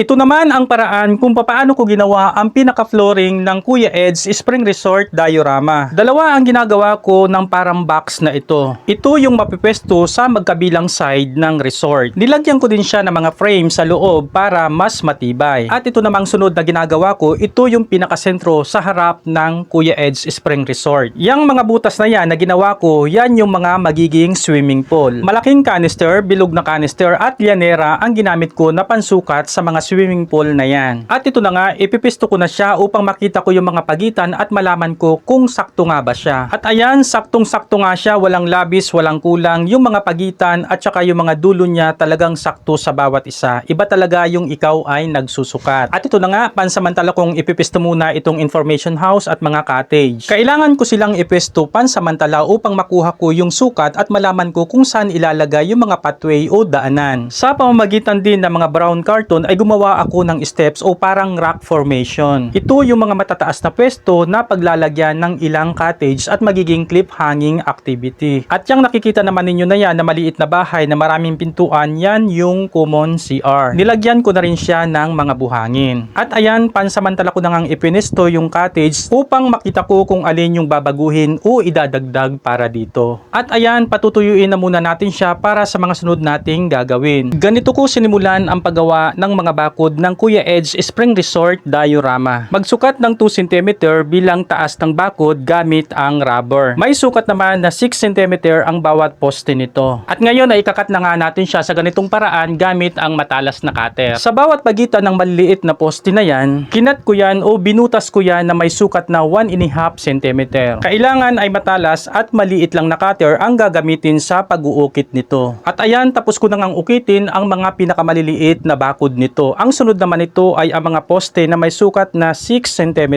Ito naman ang paraan kung paano ko ginawa ang pinaka-flooring ng Kuya Ed's Spring Resort Diorama. Dalawa ang ginagawa ko ng parang box na ito. Ito yung mapipwesto sa magkabilang side ng resort. Nilagyan ko din siya ng mga frame sa loob para mas matibay. At ito namang sunod na ginagawa ko, ito yung pinakasentro sa harap ng Kuya Ed's Spring Resort. Yang mga butas na yan na ginawa ko, yan yung mga magiging swimming pool. Malaking canister, bilog na canister at lianera ang ginamit ko na pansukat sa mga swimming pool na yan. At ito na nga, ipipisto ko na siya upang makita ko yung mga pagitan at malaman ko kung sakto nga ba siya. At ayan, saktong-sakto nga siya, walang labis, walang kulang. Yung mga pagitan at saka yung mga dulo niya talagang sakto sa bawat isa. Iba talaga yung ikaw ay nagsusukat. At ito na nga, pansamantala kong ipipisto muna itong information house at mga cottage. Kailangan ko silang ipisto pansamantala upang makuha ko yung sukat at malaman ko kung saan ilalagay yung mga pathway o daanan. Sa pamamagitan din ng mga brown carton ay gumawa ako ng steps o parang rock formation. Ito yung mga matataas na pwesto na paglalagyan ng ilang cottage at magiging cliff hanging activity. At yung nakikita naman ninyo na yan na maliit na bahay na maraming pintuan, yan yung common CR. Nilagyan ko na rin siya ng mga buhangin. At ayan, pansamantala ko na ngang ipinisto yung cottage upang makita ko kung alin yung babaguhin o idadagdag para dito. At ayan, patutuyuin na muna natin siya para sa mga sunod nating gagawin. Ganito ko sinimulan ang paggawa ng mga bakod ng Kuya Ed's Spring Resort Diorama. Magsukat ng 2 cm bilang taas ng bakod gamit ang rubber. May sukat naman na 6 cm ang bawat poste nito. At ngayon ay ikakat na nga natin siya sa ganitong paraan gamit ang matalas na cutter. Sa bawat pagitan ng maliliit na poste na yan, kinat ko yan o binutas ko yan na may sukat na 1 cm. Kailangan ay matalas at maliit lang na cutter ang gagamitin sa pag-uukit nito. At ayan, tapos ko na ngang ukitin ang mga pinakamaliliit na bakod nito. Ang sunod naman ito ay ang mga poste na may sukat na 6 cm.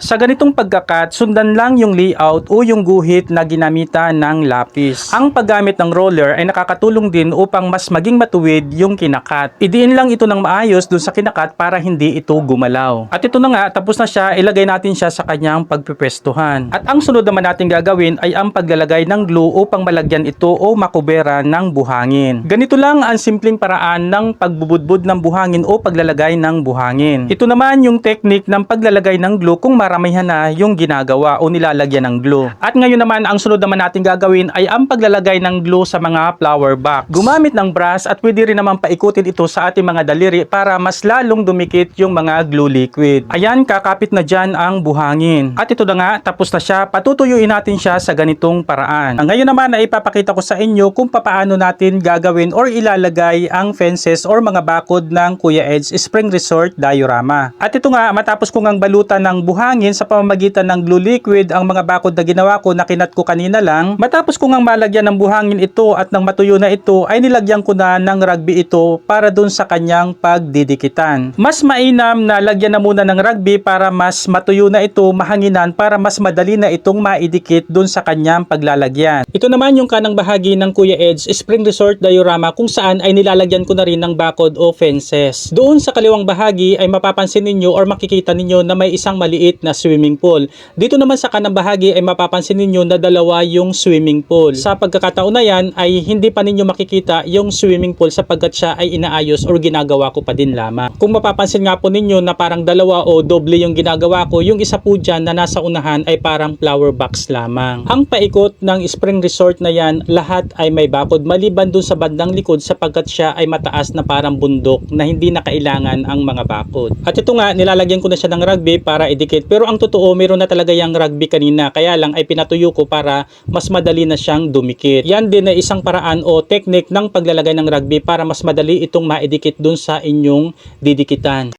Sa ganitong pagkakat, sundan lang yung layout o yung guhit na ginamitan ng lapis. Ang paggamit ng roller ay nakakatulong din upang mas maging matuwid yung kinakat. Idiin lang ito ng maayos dun sa kinakat para hindi ito gumalaw. At ito na nga, tapos na siya, ilagay natin siya sa kanyang pagpipwestuhan. At ang sunod naman natin gagawin ay ang paglalagay ng glue upang malagyan ito o makubera ng buhangin. Ganito lang ang simpleng paraan ng pagbubudbud ng buhangin o paglalagay ng buhangin. Ito naman yung technique ng paglalagay ng glue kung maramihan na yung ginagawa o nilalagyan ng glue. At ngayon naman, ang sunod naman natin gagawin ay ang paglalagay ng glue sa mga flower box. Gumamit ng brush at pwede rin naman paikutin ito sa ating mga daliri para mas lalong dumikit yung mga glue liquid. Ayan, kakapit na dyan ang buhangin. At ito na nga, tapos na siya. Patutuyuin natin siya sa ganitong paraan. Ngayon naman ay ipapakita ko sa inyo kung paano natin gagawin or ilalagay ang fences or mga bakod ng Kuya Ed's Spring Resort Diorama. At ito nga, matapos ko ngang balutan ng buhangin sa pamamagitan ng glue liquid ang mga bakod na ginawa ko na kinat ko kanina lang, matapos ko ngang malagyan ng buhangin ito at nang matuyo na ito ay nilagyan ko na ng rugby ito para dun sa kanyang pagdidikitan. Mas mainam na lagyan na muna ng rugby para mas matuyo na ito mahanginan para mas madali na itong maidikit dun sa kanyang paglalagyan. Ito naman yung kanang bahagi ng Kuya Ed's Spring Resort Diorama kung saan ay nilalagyan ko na rin ng bakod o fences. Doon sa kaliwang bahagi ay mapapansin ninyo or makikita ninyo na may isang maliit na swimming pool. Dito naman sa kanang bahagi ay mapapansin ninyo na dalawa yung swimming pool. Sa pagkakataon na yan ay hindi pa ninyo makikita yung swimming pool sapagkat siya ay inaayos or ginagawa ko pa din lamang. Kung mapapansin nga po ninyo na parang dalawa o doble yung ginagawa ko, yung isa po dyan na nasa unahan ay parang flower box lamang. Ang paikot ng spring resort na yan, lahat ay may bakod maliban dun sa bandang likod sapagkat siya ay mataas na parang bundok na hindi na kailangan ang mga bakod. At ito nga, nilalagyan ko na siya ng rugby para idikit. Pero ang totoo, meron na talaga yung rugby kanina. Kaya lang ay pinatuyo ko para mas madali na siyang dumikit. Yan din ay isang paraan o technique ng paglalagay ng rugby para mas madali itong maidikit dun sa inyong didikitan.